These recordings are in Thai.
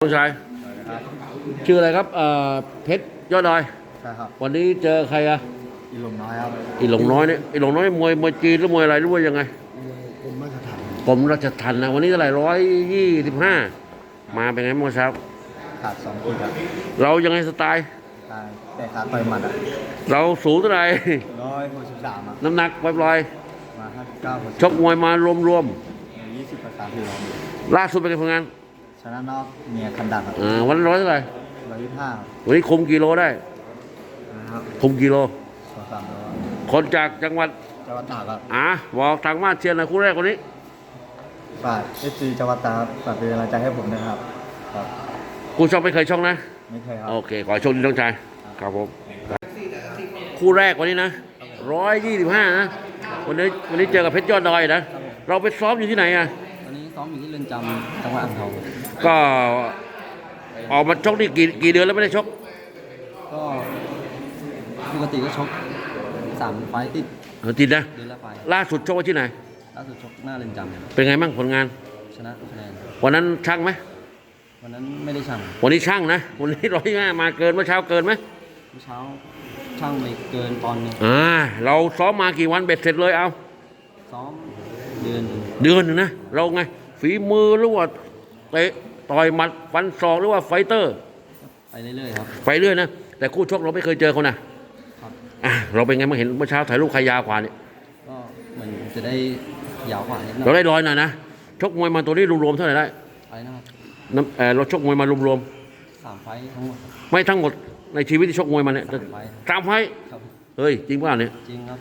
น้องชายครับชื่ออะไรครับเอ่อเพชรยอดดอยใช่ครับวันนี้เจอใครอะอีหลงน้อยครับอีหลงน้อยเนี่ยอีหลงน้อยมวยมวยจีนหรือมวยอะไรหรือว่ายังไงกรมราชทัณฑ์กรมราชทัณฑ์นะวันนี้เท่าไหร่ร้อยยี่สิบห้ามาเป็นไงเมื่อเช้าขาดสองคนครับเรายังไงสไตล์ตายแต่ขาต่อยหมัดอะเราสูงเท่าไหร่ร้อยหกสิบสามอะน้ำหนักปล่อยมาห้าสิบเก้าคนๆชกมวยมารวมยี่สิบประสามที่ร้อยๆล่าสุดเป็นไงผลงาน ชนะนอกเมียคันดักครับอ่าวันละร้อยเท่าไหร่ร้อยยี่สิบห้าวันนี้คุมกิโลได้นะครับคุมกิโล สองสามร้อยคนจากจังหวัดจังหวัดตากครับอ่าบอกทางบ้านเชียร์หน่อยคู่แรกวันนี้ ฝากเอฟซีจังหวัดตากครับฝากเป็นกำลังใจให้ผมนะครับ ครับ กูช่องไม่เคยช่องนะ ไม่เคยครับ โอเค ขอให้โชคดีน้องชาย ครับผม คู่แรกวันนี้นะร้อยยี่สิบห้านะ วันนี้วันนี้เจอกับเพชรยอดดอยนะ เราไปซ้อมอยู่ที่ไหนอะตอนนี้ ซ้อมอยู่ที่เรือนจำจังหวัดอ่างทองก็ออกมาชกนี่กี่กี่เดือนแล้วไม่ได้ชก ก็ปกติก็ชกสามไฟต์ติดเออจินนะ เดือนละไฟต์ล่าสุดชกไว้ที่ไหน ล่าสุดชกหน้าเรือนจำเป็นไงบ้างผลงานชนะคะแนนวันนั้นช่างไหมวันนั้นไม่ได้ช่างวันนี้ช่างนะวันนี้ร้อยห้ามาเกินเมื่อเช้าเกินไหมเมื่อเช้าช่างไปเกินปอนด์หนึงอ่าเราซ้อมมากี่วันเบ็ดเสร็จเลยเอา ซ้อมเดือนหนึ่งเดือนหนึงนะเราไง ฝีมือหรือว่าเตะต่อยหมัดฟันศอกหรือว่าไฟเตอร์ ไปเรื่อยๆครับ ไปเรื่อยนะ แต่คู่ชกเราไม่เคยเจอเขานะครับอะเราเป็นไงมาเห็นเมื่อเช้าถ่ายรูปใครยาวกว่าเนี่ยก็เหมือนจะได้ยาวกว่านิดหน่เราอยได้ร้อยหน่อยนะชกมวยมาตัวนี้รวมๆเท่าไหร่ได้ไปนะครับน้ำเออเราชกมวยมารวมสามไฟต์ทั้งหมดครับ ๆไม่ทั้งหมดในชีวิตที่ชกมวยมาเนี่ยสามไฟต์สามไฟท์ครับ เฮ้ยจริงเปล่าเนี่ยจริงครับ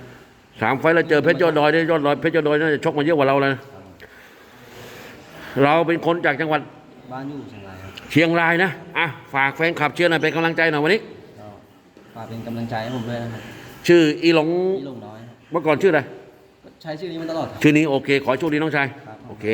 สามไฟท์แล้วเจอเพชรยอดดอยเนี่ยยอดดอยเพชรยอดดอยน่าจะชกมาเยอะกว่าเราเลยนะ เราเป็นคนจากจังหวัดบ้านอยู่เชียงรายครับเชียงรายนะอะฝากแฟนคลับเชียร์หน่อยเป็นกำลังใจหน่อยวันนี้ก็ฝากเป็นกำลังใจให้ผมด้วยนะครับชื่ออีหลงพี่ลงน้อยครับเมื่อก่อนชื่ออะไรก็ใช้ชื่อนี้มาตลอดครับ ชื่อนี้โอเค ขอให้โชคดีน้องชาย ครับผม โอเค